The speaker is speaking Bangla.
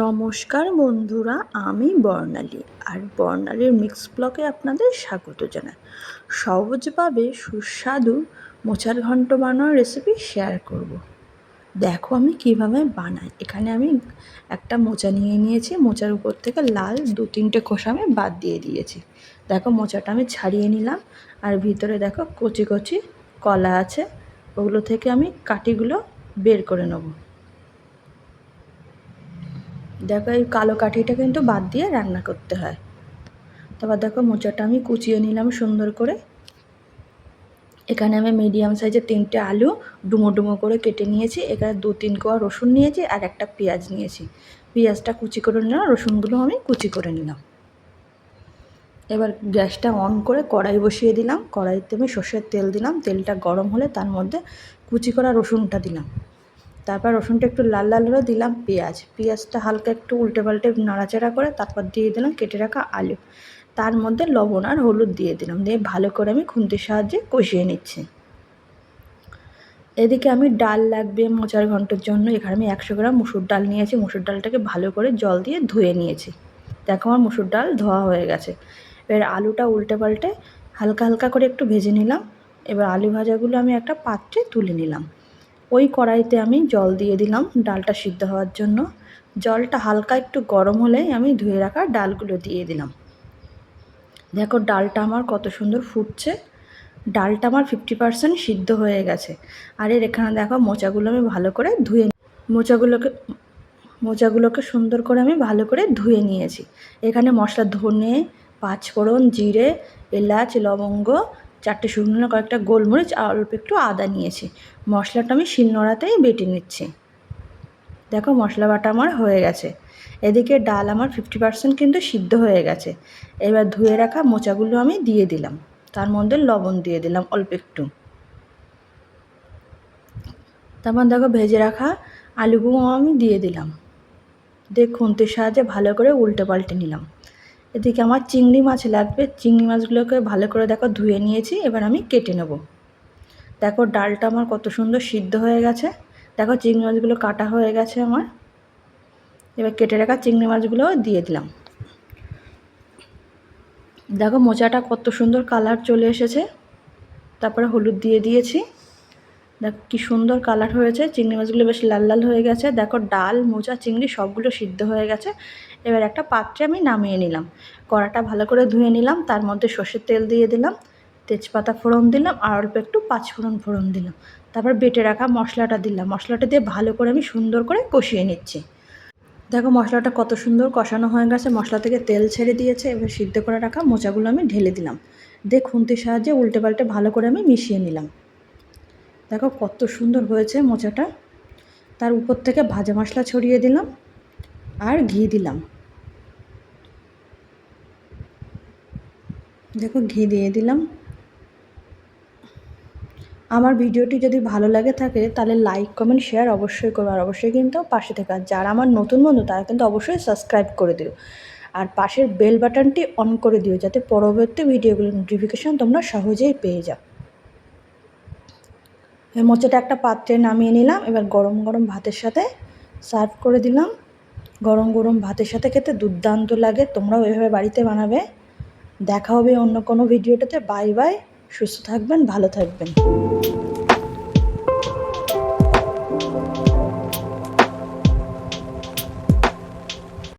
নমস্কার বন্ধুরা, আমি বর্ণালী। আর বর্ণালীর মিক্স ব্লকে আপনাদের স্বাগত জানাই। সহজভাবে সুস্বাদু মোচার ঘন্ট বানানোর রেসিপি শেয়ার করব। দেখো আমি কীভাবে বানাই। এখানে আমি একটা মোচা নিয়ে নিয়েছি। মোচার উপর থেকে লাল দু তিনটে খোসা আমি বাদ দিয়ে দিয়েছি। দেখো মোচাটা আমি ছাড়িয়ে নিলাম। আর ভিতরে দেখো কচি কচি কলা আছে। ওগুলো থেকে আমি কাঠিগুলো বের করে নেব। দেখো এই কালো কাঠিটা কিন্তু বাদ দিয়ে রান্না করতে হয়। তারপর দেখো মোচাটা আমি কুচিয়ে নিলাম সুন্দর করে। এখানে আমি মিডিয়াম সাইজের তিনটে আলু ডুমো ডুমো করে কেটে নিয়েছি। এখানে দু তিন কোয়া রসুন নিয়েছি আর একটা পেঁয়াজ নিয়েছি। পেঁয়াজটা কুচি করে নিলাম, রসুনগুলো আমি কুচি করে নিলাম। এবার গ্যাসটা অন করে কড়াই বসিয়ে দিলাম। কড়াইতে আমি সর্ষের তেল দিলাম। তেলটা গরম হলে তার মধ্যে কুচি করা রসুনটা দিলাম। তারপর রসুনটা একটু লাল লাল হলে দিলাম, পেঁয়াজ। পেঁয়াজটা হালকা একটু উল্টে পাল্টে নাড়াচাড়া করে তারপর দিয়ে দিলাম কেটে রাখা আলু। তার মধ্যে লবণ আর হলুদ দিয়ে দিলাম, দিয়ে ভালো করে আমি খুন্তির সাহায্যে কষিয়ে নিচ্ছি। এদিকে আমি ডাল লাগবে মোচার ঘণ্টার জন্য, এখানে আমি একশো গ্রাম মুসুর ডাল নিয়েছি, মুসুর ডালটাকে ভালো করে জল দিয়ে ধুয়ে নিয়েছি। দেখো আমার মুসুর ডাল ধোয়া হয়ে গেছে। এবার আলুটা উল্টে পাল্টে হালকা হালকা করে একটু ভেজে নিলাম। এবার আলু ভাজাগুলো আমি একটা পাত্রে তুলে নিলাম। ওই কড়াইতে আমি জল দিয়ে দিলাম ডালটা সিদ্ধ হওয়ার জন্য। জলটা হালকা একটু গরম হলেই আমি ধুয়ে রাখা ডালগুলো দিয়ে দিলাম। দেখো ডালটা আমার কত সুন্দর ফুটছে। ডালটা আমার ফিফটি পার্সেন্ট সিদ্ধ হয়ে গেছে। আর এর এখানে দেখো মোচাগুলো আমি ভালো করে ধুয়ে মোচাগুলোকে মোচাগুলোকে সুন্দর করে আমি ভালো করে ধুয়ে নিয়েছি। এখানে মশলা ধনে, পাঁচফোড়ন, জিরে, এলাচ, লবঙ্গ চারটে শুকনো কয়েকটা গোলমরিচ আর অল্প একটু আদা নিয়েছি। মশলাটা আমি শিলনোড়াতেই বেটে নিচ্ছি। দেখো, মশলা বাটা আমার হয়ে গেছে। এদিকে ডাল আমার ফিফটি পার্সেন্ট কিন্তু সিদ্ধ হয়ে গেছে। এবার ধুয়ে রাখা মোচাগুলো আমি দিয়ে দিলাম। তার মধ্যে লবণ দিয়ে দিলাম অল্প একটু। তারপর দেখো, ভেজে রাখা আলুগুলো আমি দিয়ে দিলাম। দিয়ে খুন্তির সাহায্যে ভালো করে উল্টে পাল্টে নিলাম। এদিকে আমার চিংড়ি মাছ লাগবে। চিংড়ি মাছগুলোকে ভালো করে দেখো ধুয়ে নিয়েছি, এবার আমি কেটে নেব। দেখো ডালটা আমার কত সুন্দর সিদ্ধ হয়ে গেছে। দেখো চিংড়ি মাছগুলো কাটা হয়ে গেছে আমার। এবার কেটে রাখা চিংড়ি মাছগুলো দিয়ে দিলাম। দেখো মোচাটা কত সুন্দর কালার চলে এসেছে। তারপরে হলুদ দিয়ে দিয়েছি। দেখো, কি সুন্দর কালার হয়েছে, চিংড়ি মাছগুলো বেশ লাল লাল হয়ে গেছে। দেখো, ডাল, মোচা, চিংড়ি সবগুলো সিদ্ধ হয়ে গেছে। এবার একটা পাত্রে আমি নামিয়ে নিলাম। কড়াটা ভালো করে ধুয়ে নিলাম, তার মধ্যে সর্ষের তেল দিয়ে দিলাম, তেজপাতা ফোড়ন দিলাম, আর অল্প একটু পাঁচ ফোড়ন ফোড়ন দিলাম। তারপর বেটে রাখা মশলাটা দিলাম। মশলাটা দিয়ে ভালো করে আমি সুন্দর করে কষিয়ে নিচ্ছি। দেখো, মশলাটা কত সুন্দর কষানো হয়ে গেছে। মশলা থেকে তেল ছেড়ে দিয়েছে। এবার সিদ্ধ করে রাখা মোচাগুলো আমি ঢেলে দিলাম। দিয়ে খুন্তির সাহায্যে উল্টে পাল্টে ভালো করে আমি মিশিয়ে নিলাম। দেখো কত সুন্দর হয়েছে মোচাটা। তার উপর থেকে ভাজা মশলা ছড়িয়ে দিলাম আর ঘি দিলাম। দেখো ঘি দিয়ে দিলাম। আমার ভিডিওটি যদি ভালো লাগে থাকে তাহলে লাইক কমেন্ট শেয়ার অবশ্যই করব আর অবশ্যই কিন্তু পাশে থেকে আর যারা আমার নতুন বন্ধু তারা কিন্তু অবশ্যই সাবস্ক্রাইব করে দিও। আর পাশের বেল বাটনটি অন করে দিও যাতে পরবর্তী ভিডিওগুলোর নোটিফিকেশান তোমরা সহজেই পেয়ে যাও। মোচাটা একটা পাত্রে নামিয়ে নিলাম, এবার গরম গরম ভাতের সাথে সার্ভ করে দিলাম। গরম গরম ভাতের সাথে খেতে দুর্দান্ত লাগে, তোমরাও এভাবে বাড়িতে বানাবে। দেখা হবে অন্য কোনো ভিডিওটাতে, বাই বাই, সুস্থ থাকবেন, ভালো থাকবেন।